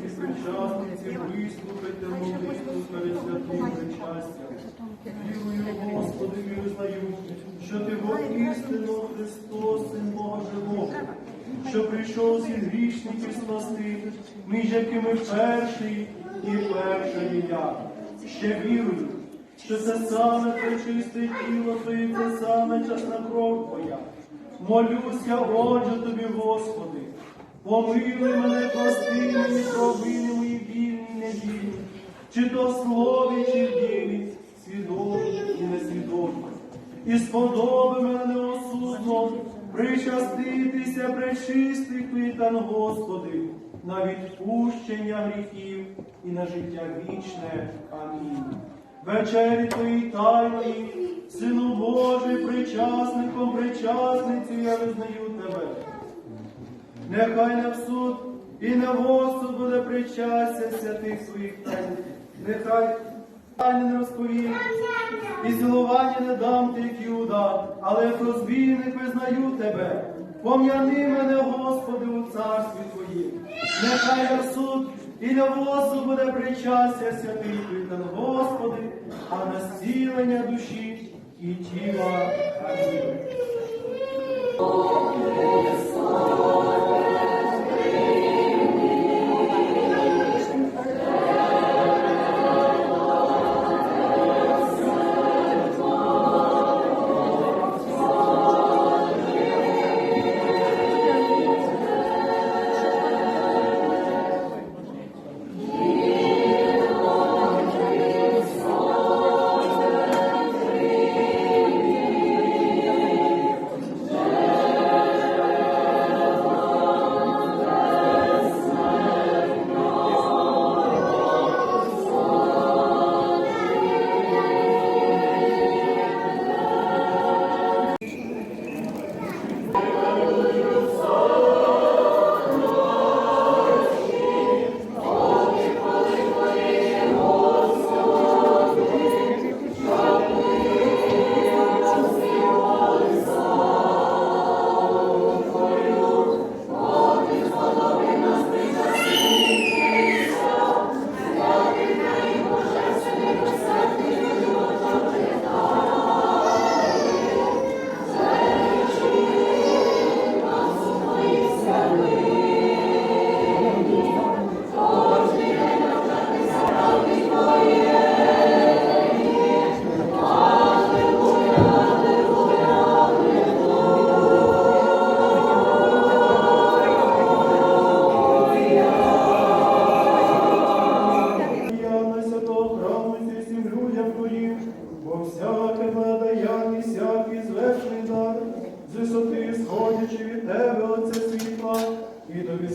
присутні причасниці, вислухайте молитву перед святим причастям. Вірую, Господи, визнаю, що Ти воістину Христос, Син Бога Живого, що прийшов всіх грішників спасти, між якими перший і перша є я. Ще вірую, що це саме пречисте тіло Твоє, це саме чесна кров Твоя. Молюся, отже тобі, Господи, помилуй мене, прости мені провини мої вільні чи то в слові, чи в ділі, свідомі і несвідомі. І сподоби мене неосудно причаститися пречистих вітан, Господи, на відпущення гріхів і на життя вічне. Амінь. Вечері Твої тайної, Сину Божий, причасником, причасницю я визнаю Тебе. Нехай не в суд і не в буде причастя святих своїх таїнств. Нехай тайни не розповім, і цілування не дам ти, як Юда, але як розбійник визнаю тебе. Пом'яни мене, Господи, у царстві Твоїм. Нехай не в суд і не в осуд буде причастя святих вітан, Господи, а на зцілення душі і тіла. Амінь. Я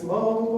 і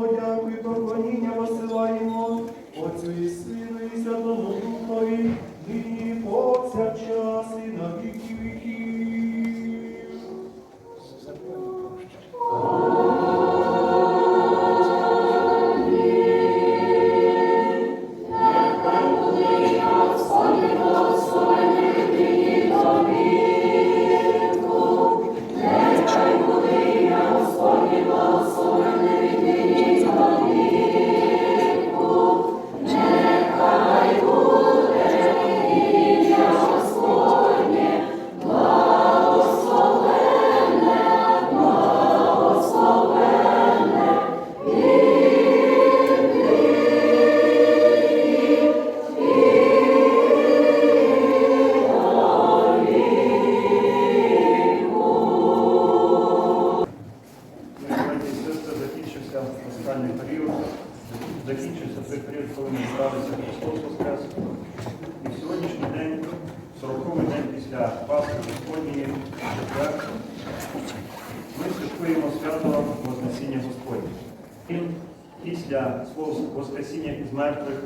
після свого Воскресіння із мертвих,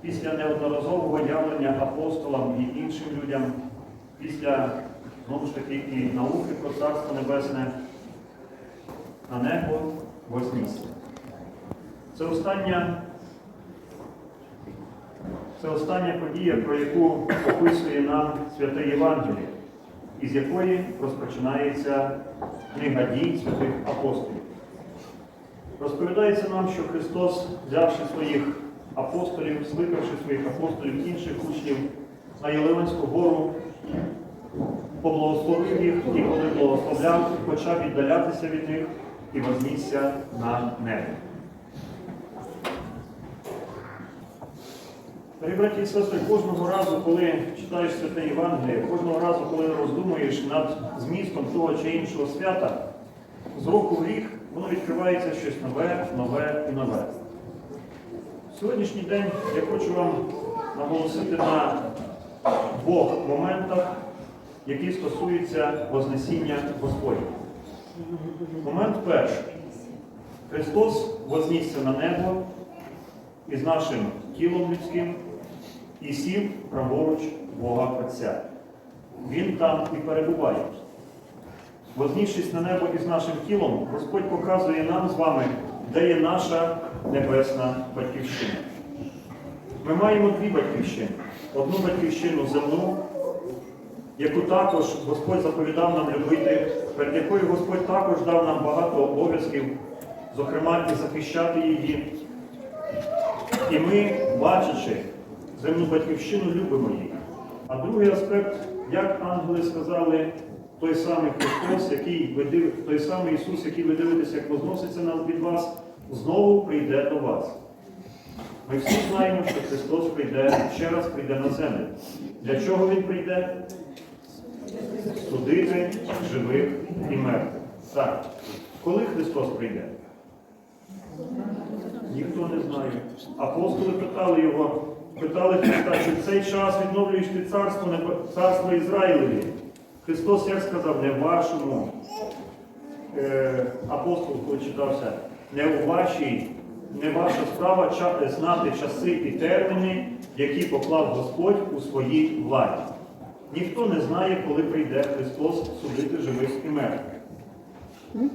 після неодноразового явлення апостолам і іншим людям, після знову ж таки і науки про Царство Небесне на небо вознісся. Це остання, це остання подія, про яку описує нам святе Євангеліє, із якої розпочинається книга дій святих апостолів. Розповідається нам, що Христос, взявши своїх апостолів, скликавши своїх апостолів, інших учнів на Єливанську гору, поблагословив їх і коли благословляв, почав віддалятися від них і вознісся на небо. Дорогі браті і сестри, кожного разу, коли читаєш святе Євангеліє, кожного разу, коли роздумуєш над змістом того чи іншого свята, з року в рік воно відкривається щось нове, нове і нове. Сьогоднішній день я хочу вам наголосити на двох моментах, які стосуються Вознесіння Господня. Момент перший. Христос вознісся на небо із нашим тілом людським і сів праворуч Бога Отця. Він там і перебуває. Вознісшись на небо із нашим тілом, Господь показує нам з вами, де є наша небесна батьківщина. Ми маємо дві батьківщини. Одну батьківщину земну, яку також Господь заповідав нам любити, перед якою Господь також дав нам багато обов'язків, зокрема і захищати її. І ми, бачачи земну батьківщину, любимо її. А другий аспект, як ангели сказали, той самий Христос, який ви див... той самий Ісус, який ви дивитеся, як возноситься нам від вас, знову прийде до вас. Ми всі знаємо, що Христос прийде, ще раз прийде на землю. Для чого Він прийде? Судити живих і мертвих. Так. Коли Христос прийде? Ніхто не знає. Апостоли питали його, питали Христа, чи в цей час відновлюєш ти царство, царство Ізраїлеві. Христос як сказав, не в вашому. Е, апостол, коли читався, не у вашій, не ваша справа ча- знати часи і терміни, які поклав Господь у своїй владі. Ніхто не знає, коли прийде Христос судити живих і мертвих.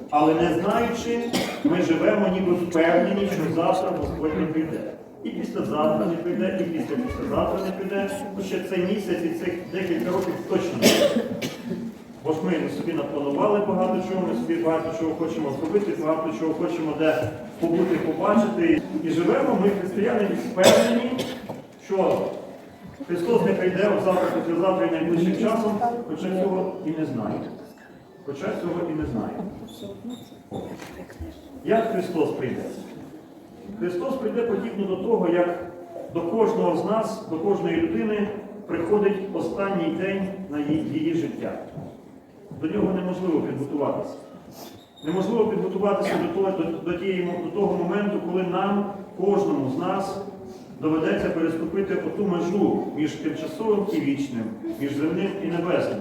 Але не знаючи, ми живемо ніби впевнені, що завтра Господь не прийде. І післязавтра не прийде, і після післязавтра не прийде. Ще цей місяць і цих декілька років точно не прийде. Бо ж ми собі напланували багато чого, ми собі багато чого хочемо зробити, багато чого хочемо де побути, побачити. І живемо ми, християни, впевнені, що Христос не прийде от завтра, і найближчим часом, хоча цього і не знаємо. Хоча цього і не знаємо. Як Христос прийде? Христос прийде подібно до того, як до кожного з нас, до кожної людини приходить останній день на її життя. До нього неможливо підготуватися. Неможливо підготуватися до того, до, до, тієї, до того моменту, коли нам, кожному з нас, доведеться переступити оту межу між тимчасовим і вічним, між земним і небесним.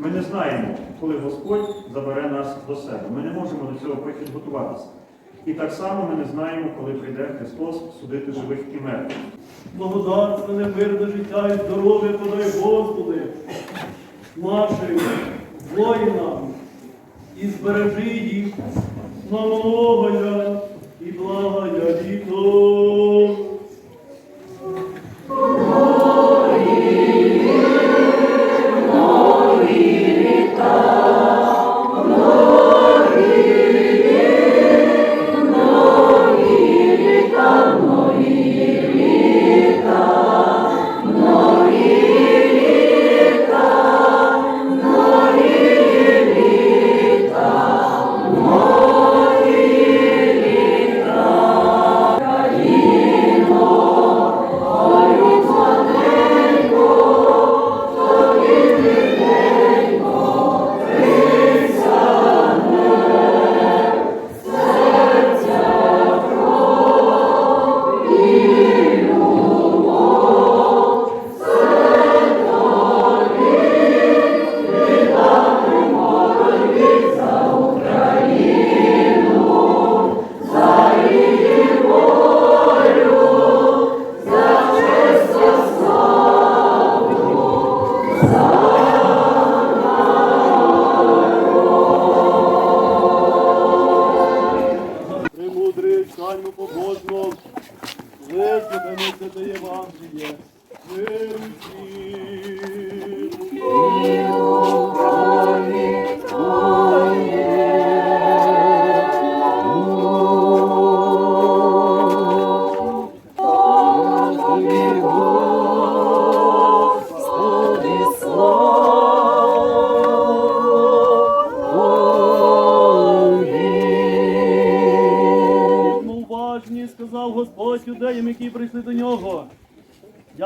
Ми не знаємо, коли Господь забере нас до себе. Ми не можемо до цього підготуватися. І так само ми не знаємо, коли прийде Христос судити живих і мертвих. Благодатственне мирне життя і здоров'я подай, Господи, нашим воїнам і збережи їх на многоя і благоя літо.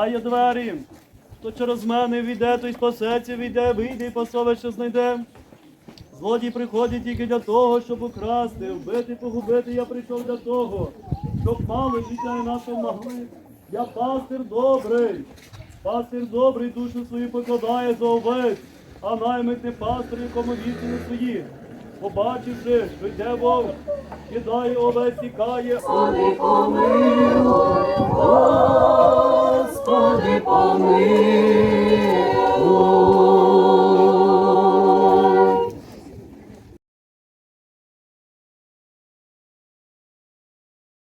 Я двері, хто через мене війде, той спасеться, війде, вийде і пасове, що знайде. Злодій приходить тільки для того, щоб украсти, вбити, погубити. Я прийшов для того, щоб мали життя і наше могли. Я пастир добрий, пастир добрий душу свою покладає за овець, а наймит не пастир, якому віці не свої. Побачивши, що йде вовк, кидає овець, тікає, Господи, помилуй, Господи, помилуй.